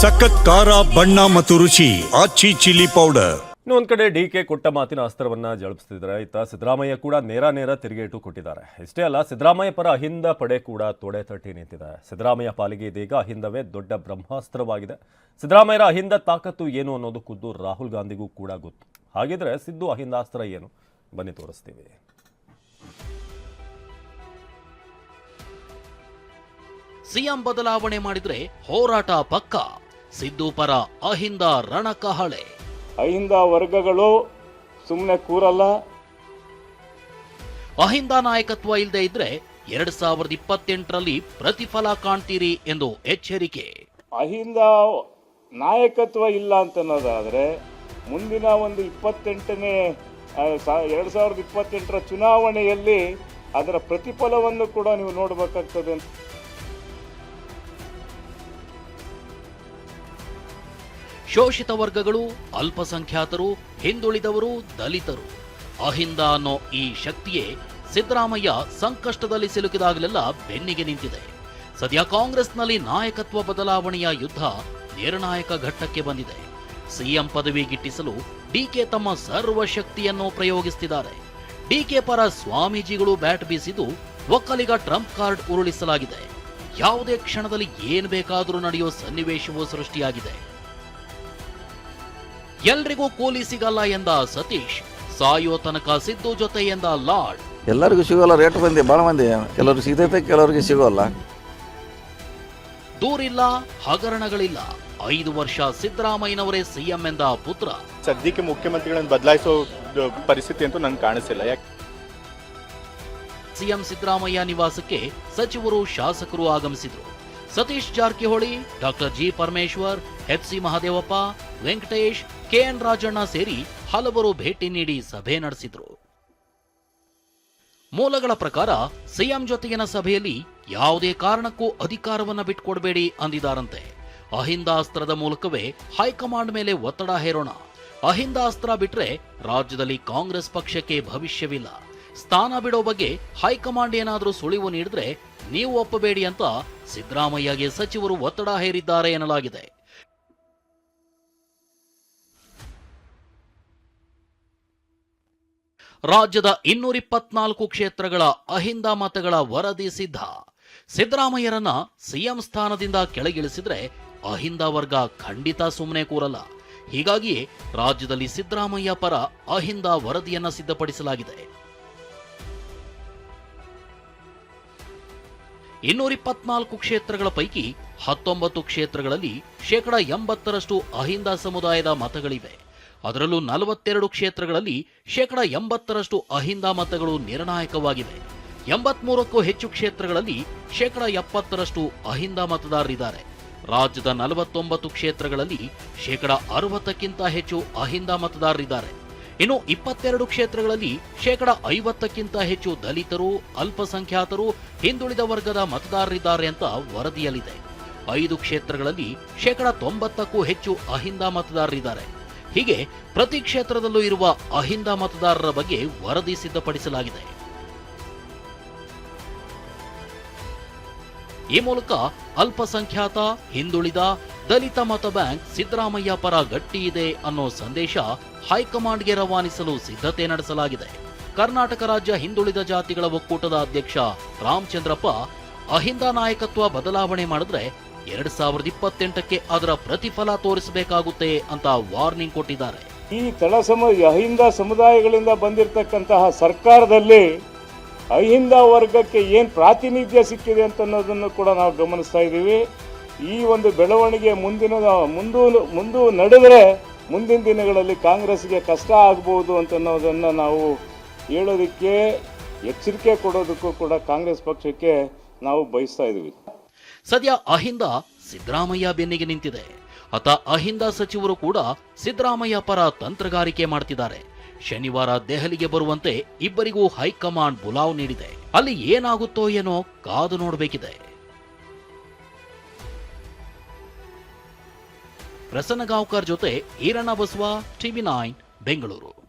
ಸಖತ್ ಖಾರ ಬಣ್ಣ ಮತ್ತು ರುಚಿ ಆಚಿ ಚಿಲ್ಲಿ ಪೌಡರ್. ಇನ್ನು ಒಂದ್ ಕಡೆ ಡಿ ಕೆ ಕೊಟ್ಟ ಮಾತಿನ ಅಸ್ತ್ರವನ್ನ ಜಳಪಿಸ್ತಿದ್ದಾರೆ. ಇತ್ತ ಸಿದ್ದರಾಮಯ್ಯ ಕೂಡ ನೇರ ನೇರ ತಿರುಗೇಟು ಕೊಟ್ಟಿದ್ದಾರೆ. ಇಷ್ಟೇ ಅಲ್ಲ ಸಿದ್ದರಾಮಯ್ಯ ಪರ ಅಹಿಂದ ಪಡೆ ಕೂಡ ತೊಡೆ ತಟ್ಟಿ ನಿಂತಿದೆ. ಸಿದ್ದರಾಮಯ್ಯ ಪಾಲಿಗೆ ಇದೀಗ ಅಹಿಂದವೇ ದೊಡ್ಡ ಬ್ರಹ್ಮಾಸ್ತ್ರವಾಗಿದೆ. ಸಿದ್ದರಾಮಯ್ಯರ ಅಹಿಂದ ತಾಕತ್ತು ಏನು ಅನ್ನೋದು ಖುದ್ದು ರಾಹುಲ್ ಗಾಂಧಿಗೂ ಕೂಡ ಗೊತ್ತು. ಹಾಗಿದ್ರೆ ಸಿದ್ದು ಅಹಿಂದಾಸ್ತ್ರ ಏನು? ಬನ್ನಿ ತೋರಿಸ್ತೀವಿ. ಸಿಎಂ ಬದಲಾವಣೆ ಮಾಡಿದ್ರೆ ಹೋರಾಟ ಪಕ್ಕ? ಸಿದ್ದು ಪರ ಅಹಿಂದ ರಣಕಹಳೆ. ಅಹಿಂದ ವರ್ಗಗಳು ಸುಮ್ಮನೆ ಕೂರಲ್ಲ. ಅಹಿಂದ ನಾಯಕತ್ವ ಇಲ್ಲದೆ ಇದ್ರೆ ಎರಡ್ ಸಾವಿರದ ಇಪ್ಪತ್ತೆಂಟರಲ್ಲಿ ಪ್ರತಿಫಲ ಕಾಣ್ತೀರಿ ಎಂದು ಎಚ್ಚರಿಕೆ. ಅಹಿಂದ ನಾಯಕತ್ವ ಇಲ್ಲ ಅಂತನ್ನೋದಾದ್ರೆ ಮುಂದಿನ ಒಂದು ಇಪ್ಪತ್ತೆಂಟನೇ ಎರಡ್ ಸಾವಿರದ ಇಪ್ಪತ್ತೆಂಟರ ಚುನಾವಣೆಯಲ್ಲಿ ಅದರ ಪ್ರತಿಫಲವನ್ನು ಕೂಡ ನೀವು ನೋಡಬೇಕಾಗ್ತದೆ ಶೋಷಿತ ವರ್ಗಗಳು, ಅಲ್ಪಸಂಖ್ಯಾತರು, ಹಿಂದುಳಿದವರು, ದಲಿತರು. ಅಹಿಂದ ಅನ್ನೋ ಈ ಶಕ್ತಿಯೇ ಸಿದ್ದರಾಮಯ್ಯ ಸಂಕಷ್ಟದಲ್ಲಿ ಸಿಲುಕಿದಾಗಲೆಲ್ಲ ಬೆನ್ನಿಗೆ ನಿಂತಿದೆ. ಸದ್ಯ ಕಾಂಗ್ರೆಸ್ನಲ್ಲಿ ನಾಯಕತ್ವ ಬದಲಾವಣೆಯ ಯುದ್ಧ ನಿರ್ಣಾಯಕ ಘಟ್ಟಕ್ಕೆ ಬಂದಿದೆ. ಸಿಎಂ ಪದವಿ ಗಿಟ್ಟಿಸಲು ಡಿಕೆ ತಮ್ಮ ಸರ್ವ ಶಕ್ತಿಯನ್ನು ಪ್ರಯೋಗಿಸುತ್ತಿದ್ದಾರೆ ಡಿಕೆ ಪರ ಸ್ವಾಮೀಜಿಗಳು ಬ್ಯಾಟ್ ಬೀಸಿದ್ದು ಒಕ್ಕಲಿಗ ಟ್ರಂಪ್ ಕಾರ್ಡ್ ಉರುಳಿಸಲಾಗಿದೆ. ಯಾವುದೇ ಕ್ಷಣದಲ್ಲಿ ಏನು ಬೇಕಾದರೂ ನಡೆಯುವ ಸನ್ನಿವೇಶವೂ ಸೃಷ್ಟಿಯಾಗಿದೆ. ಎಲ್ರಿಗೂ ಕೂಲಿ ಸಿಗಲ್ಲ ಎಂದ ಸತೀಶ್. ಸಾಯೋ ತನಕ ಸಿದ್ದು ಜೊತೆ ಎಂದ ಲಾರ್ಡ್. ಎಲ್ಲರಿಗೂ ಸಿಗೋಲ್ಲ ರೇಟ್ ಬಂದಿ ಭಾಳ ಮಂದಿ. ಕೆಲವ್ರಿಗೆ ಸಿಗತೈತೆ ಕೆಲವ್ರಿಗೆ ಸಿಗೋಲ್ಲ. ದೂರಿಲ್ಲ ಹಗರಣಗಳಿಲ್ಲ. ಐದು ವರ್ಷ ಸಿದ್ದರಾಮಯ್ಯನವರೇ ಸಿಎಂ ಎಂದ ಪುತ್ರ. ಸದ್ಯಕ್ಕೆ ಮುಖ್ಯಮಂತ್ರಿಗಳನ್ನು ಬದಲಾಯಿಸೋ ಪರಿಸ್ಥಿತಿ ಅಂತೂ ನಂಗೆ ಕಾಣಿಸಿಲ್ಲ. ಯಾಕೆ? ಸಿಎಂ ಸಿದ್ದರಾಮಯ್ಯ ನಿವಾಸಕ್ಕೆ ಸಚಿವರು ಶಾಸಕರು ಆಗಮಿಸಿದರು. Satish Jarkiholi doctor G Parameshwar H C Mahadevappa Venkatesh K N Rajanna ಸೇರಿ ಹಲವರು ಭೇಟಿ ನೀಡಿ ಸಭೆ ನಡೆಸಿದ್ರು. ಮೂಲಗಳ ಪ್ರಕಾರ ಸಿಎಂ ಜೊತೆಗಿನ ಸಭೆಯಲ್ಲಿ ಯಾವುದೇ ಕಾರಣಕ್ಕೂ ಅಧಿಕಾರವನ್ನ ಬಿಟ್ಕೊಡ್ಬೇಡಿ ಅಂದಿದ್ದಾರಂತೆ ಅಹಿಂದಾಸ್ತ್ರದ ಮೂಲಕವೇ ಹೈಕಮಾಂಡ್ ಮೇಲೆ ಒತ್ತಡ ಹೇರೋಣ. ಅಹಿಂದಾಸ್ತ್ರ ಬಿಟ್ರೆ ರಾಜ್ಯದಲ್ಲಿ ಕಾಂಗ್ರೆಸ್ ಪಕ್ಷಕ್ಕೆ ಭವಿಷ್ಯವಿಲ್ಲ. ಸ್ಥಾನ ಬಿಡೋ ಬಗ್ಗೆ ಹೈಕಮಾಂಡ್ ಏನಾದರೂ ಸುಳಿವು ನೀಡಿದ್ರೆ ನೀವು ಒಪ್ಪಬೇಡಿ ಅಂತ ಸಿದ್ದರಾಮಯ್ಯಗೆ ಸಚಿವರು ಒತ್ತಡ ಹೇರಿದ್ದಾರೆ ಎನ್ನಲಾಗಿದೆ. ರಾಜ್ಯದ ಇನ್ನೂರಿಪ್ಪತ್ನಾಲ್ಕು ಕ್ಷೇತ್ರಗಳ ಅಹಿಂದ ಮತಗಳ ವರದಿ ಸಿದ್ಧ. ಸಿದ್ದರಾಮಯ್ಯರನ್ನ ಸಿಎಂ ಸ್ಥಾನದಿಂದ ಕೆಳಗಿಳಿಸಿದ್ರೆ ಅಹಿಂದ ವರ್ಗ ಖಂಡಿತ ಸುಮ್ಮನೆ ಕೂರಲ್ಲ. ಹೀಗಾಗಿಯೇ ರಾಜ್ಯದಲ್ಲಿ ಸಿದ್ದರಾಮಯ್ಯ ಪರ ಅಹಿಂದ ವರದಿಯನ್ನ ಸಿದ್ಧಪಡಿಸಲಾಗಿದೆ. ಇನ್ನೂರ ಇಪ್ಪತ್ನಾಲ್ಕು ಕ್ಷೇತ್ರಗಳ ಪೈಕಿ ಹತ್ತೊಂಬತ್ತು ಕ್ಷೇತ್ರಗಳಲ್ಲಿ ಶೇಕಡ ಎಂಬತ್ತರಷ್ಟು ಅಹಿಂದ ಸಮುದಾಯದ ಮತಗಳಿವೆ. ಅದರಲ್ಲೂ ನಲವತ್ತೆರಡು ಕ್ಷೇತ್ರಗಳಲ್ಲಿ ಶೇಕಡ ಎಂಬತ್ತರಷ್ಟು ಅಹಿಂದ ಮತಗಳು ನಿರ್ಣಾಯಕವಾಗಿವೆ. ಎಂಬತ್ಮೂರಕ್ಕೂ ಹೆಚ್ಚು ಕ್ಷೇತ್ರಗಳಲ್ಲಿ ಶೇಕಡ ಎಪ್ಪತ್ತರಷ್ಟು ಅಹಿಂದ ಮತದಾರರಿದ್ದಾರೆ. ರಾಜ್ಯದ ನಲವತ್ತೊಂಬತ್ತು ಕ್ಷೇತ್ರಗಳಲ್ಲಿ ಶೇಕಡ ಅರವತ್ತಕ್ಕಿಂತ ಹೆಚ್ಚು ಅಹಿಂದ ಮತದಾರರಿದ್ದಾರೆ. ಇನ್ನು ಇಪ್ಪತ್ತೆರಡು ಕ್ಷೇತ್ರಗಳಲ್ಲಿ ಶೇಕಡ ಐವತ್ತಕ್ಕಿಂತ ಹೆಚ್ಚು ದಲಿತರು, ಅಲ್ಪಸಂಖ್ಯಾತರು, ಹಿಂದುಳಿದ ವರ್ಗದ ಮತದಾರರಿದ್ದಾರೆ ಅಂತ ವರದಿಯಲ್ಲಿದೆ. ಐದು ಕ್ಷೇತ್ರಗಳಲ್ಲಿ ಶೇಕಡ ತೊಂಬತ್ತಕ್ಕೂ ಹೆಚ್ಚು ಅಹಿಂದ ಮತದಾರರಿದ್ದಾರೆ. ಹೀಗೆ ಪ್ರತಿ ಕ್ಷೇತ್ರದಲ್ಲೂ ಇರುವ ಅಹಿಂದ ಮತದಾರರ ಬಗ್ಗೆ ವರದಿ ಸಿದ್ಧಪಡಿಸಲಾಗಿದೆ. ಈ ಮೂಲಕ ಅಲ್ಪಸಂಖ್ಯಾತ, ಹಿಂದುಳಿದ, ದಲಿತ ಮತ ಬ್ಯಾಂಕ್ ಸಿದ್ದರಾಮಯ್ಯ ಪರ ಗಟ್ಟಿ ಇದೆ ಅನ್ನೋ ಸಂದೇಶ ಹೈಕಮಾಂಡ್ಗೆ ರವಾನಿಸಲು ಸಿದ್ಧತೆ ನಡೆಸಲಾಗಿದೆ. ಕರ್ನಾಟಕ ರಾಜ್ಯ ಹಿಂದುಳಿದ ಜಾತಿಗಳ ಒಕ್ಕೂಟದ ಅಧ್ಯಕ್ಷ ರಾಮಚಂದ್ರಪ್ಪ ಅಹಿಂದ ನಾಯಕತ್ವ ಬದಲಾವಣೆ ಮಾಡಿದ್ರೆ ಎರಡ್ ಸಾವಿರದ ಇಪ್ಪತ್ತೆಂಟಕ್ಕೆ ಅದರ ಪ್ರತಿಫಲ ತೋರಿಸಬೇಕಾಗುತ್ತೆ ಅಂತ ವಾರ್ನಿಂಗ್ ಕೊಟ್ಟಿದ್ದಾರೆ. ಈ ತಳ ಸಮ ಅಹಿಂದ ಸಮುದಾಯಗಳಿಂದ ಬಂದಿರತಕ್ಕಂತಹ ಸರ್ಕಾರದಲ್ಲಿ ಅಹಿಂದ ವರ್ಗಕ್ಕೆ ಏನು ಪ್ರಾತಿನಿಧ್ಯ ಸಿಕ್ಕಿದೆ ಅಂತ ಅನ್ನೋದನ್ನು ಕೂಡ ನಾವು ಗಮನಿಸ್ತಾ ಇದ್ದೀವಿ. ಈ ಒಂದು ಬೆಳವಣಿಗೆ ಮುಂದಿನ, ಮುಂದು, ಮುಂದೂ ನಡೆದರೆ ಮುಂದಿನ ದಿನಗಳಲ್ಲಿ ಕಾಂಗ್ರೆಸ್ಗೆ ಕಷ್ಟ ಆಗ್ಬೋದು ಅಂತನ್ನೋದನ್ನು ನಾವು ಹೇಳೋದಕ್ಕೆ ಎಚ್ಚರಿಕೆ ಕೊಡೋದಕ್ಕೂ ಕೂಡ ಕಾಂಗ್ರೆಸ್ ಪಕ್ಷಕ್ಕೆ ನಾವು ಬಯಸ್ತಾ ಇದ್ದೀವಿ. ಸದ್ಯ ಅಹಿಂದ ಸಿದ್ದರಾಮಯ್ಯ ಬೆನ್ನಿಗೆ ನಿಂತಿದೆ. ಅತ ಅಹಿಂದ ಸಚಿವರು ಕೂಡ ಸಿದ್ದರಾಮಯ್ಯ ಪರ ತಂತ್ರಗಾರಿಕೆ ಮಾಡ್ತಿದ್ದಾರೆ. ಶನಿವಾರ ದೆಹಲಿಗೆ ಬರುವಂತೆ ಇಬ್ಬರಿಗೂ ಹೈಕಮಾಂಡ್ ಬುಲಾವ್ ನೀಡಿದೆ. ಅಲ್ಲಿ ಏನಾಗುತ್ತೋ ಏನೋ ಕಾದು ನೋಡಬೇಕಿದೆ. ಪ್ರಸನ್ನ ಗಾಂವ್ಕರ್ ಜೊತೆ ಈರಣ್ಣ ಬಸವ, ಟಿವಿ ನೈನ್, ಬೆಂಗಳೂರು.